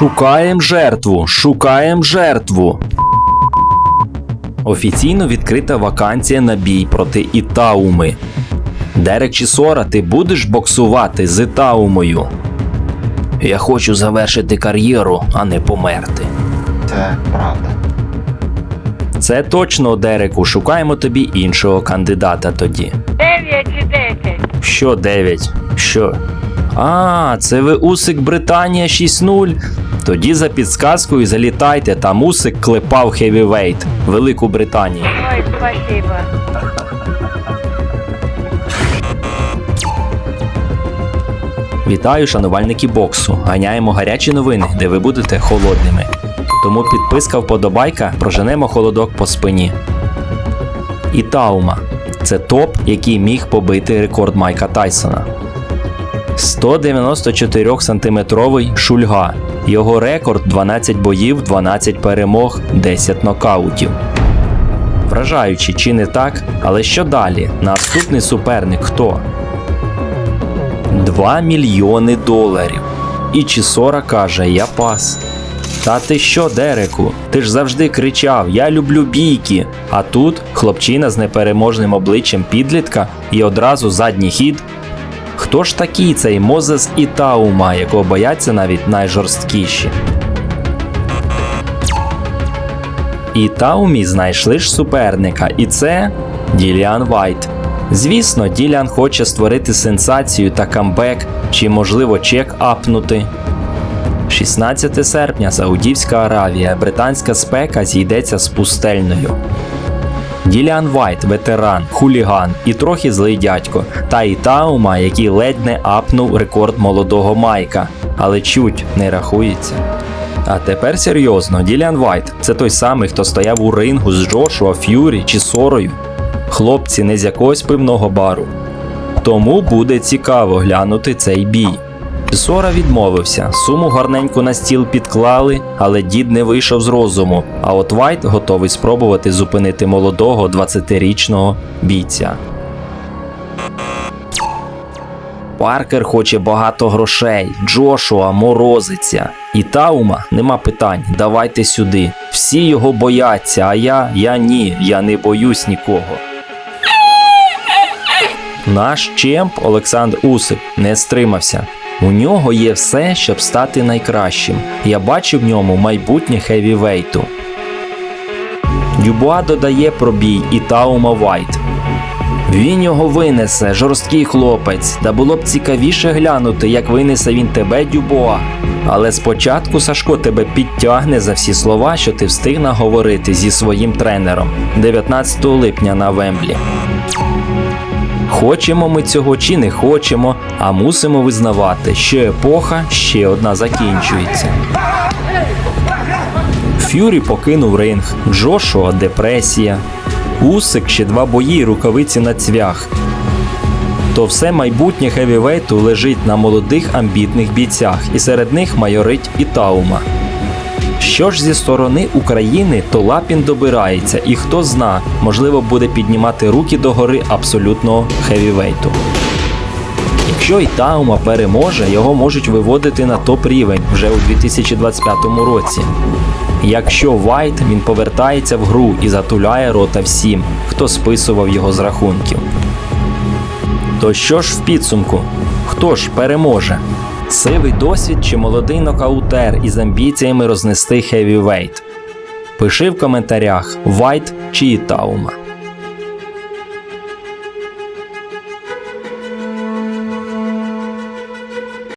Шукаємо жертву, шукаємо жертву. Офіційно відкрита вакансія на бій проти Ітауми. Дерек Чісора, ти будеш боксувати з Ітаумою? Я хочу завершити кар'єру, а не померти. Це правда. Це точно, Дереку. Шукаємо тобі іншого кандидата тоді. 9 чи 10? Що 9? Що? А, це ви Усик Британія 6-0. Тоді за підсказкою залітайте, там Усик клепав хевівейт Велику Британію. Ой, спасибо. Вітаю, шанувальники боксу. Ганяємо гарячі новини, де ви будете холодними. Тому підписка вподобайка проженемо холодок по спині. Ітаума це топ, який міг побити рекорд Майка Тайсона. 194 сантиметровий шульга. Його рекорд 12 боїв, 12 перемог, 10 нокаутів. Вражаючи, чи не так? Але що далі? Наступний суперник хто? 2 мільйони доларів. І Чісора каже: Я пас. Та ти що, Дереку? Ти ж завжди кричав: Я люблю бійки. А тут хлопчина з непереможним обличчям підлітка і одразу задній хід. Хто ж такий цей Мозес Ітаума, якого бояться навіть найжорсткіші? І Таумі знайшли ж суперника, і це Діліан Вайт. Звісно, Діліан хоче створити сенсацію та камбек, чи можливо чек апнути. 16 серпня Саудівська Аравія, британська спека зійдеться з пустельною. Діліан Вайт, ветеран, хуліган і трохи злий дядько, та і Таума, який ледь не апнув рекорд молодого Майка, але чуть не рахується. А тепер серйозно, Діліан Вайт це той самий, хто стояв у рингу з Джошуа, Ф'юрі чи Сорою. Хлопці не з якогось пивного бару. Тому буде цікаво глянути цей бій. Сора відмовився, суму гарненько на стіл підклали, але дід не вийшов з розуму. А от Вайт готовий спробувати зупинити молодого 20-річного бійця. Паркер хоче багато грошей, Джошуа морозиться. І Таума нема питань, давайте сюди. Всі його бояться, а я, я ні, я не боюсь нікого. Наш чемп Олександр Усик не стримався. У нього є все, щоб стати найкращим. Я бачу в ньому майбутнє хевівейту. Дюбуа додає про бій і Таума Вайт. Він його винесе, жорсткий хлопець, та було б цікавіше глянути, як винесе він тебе, Дюбуа. Але спочатку Сашко тебе підтягне за всі слова, що ти встиг наговорити зі своїм тренером 19 липня на Вемблі. Хочемо ми цього чи не хочемо, а мусимо визнавати, що епоха ще одна закінчується. Ф'юрі покинув ринг, Джошуа депресія, Усик ще два бої і рукавиці на цвях. То все майбутнє хевівейту лежить на молодих амбітних бійцях, і серед них майорить і Таума. Що ж зі сторони України, то Лапін добирається, і хто зна, можливо, буде піднімати руки догори абсолютного хевівейту. Якщо і Таума переможе, його можуть виводити на топ рівень вже у 2025 році. Якщо Вайт, він повертається в гру і затуляє рота всім, хто списував його з рахунків. То що ж в підсумку? Хто ж переможе? Сивий досвід чи молодий нокаутер із амбіціями рознести хевівейт? Пиши в коментарях Вайт чи Ітаума.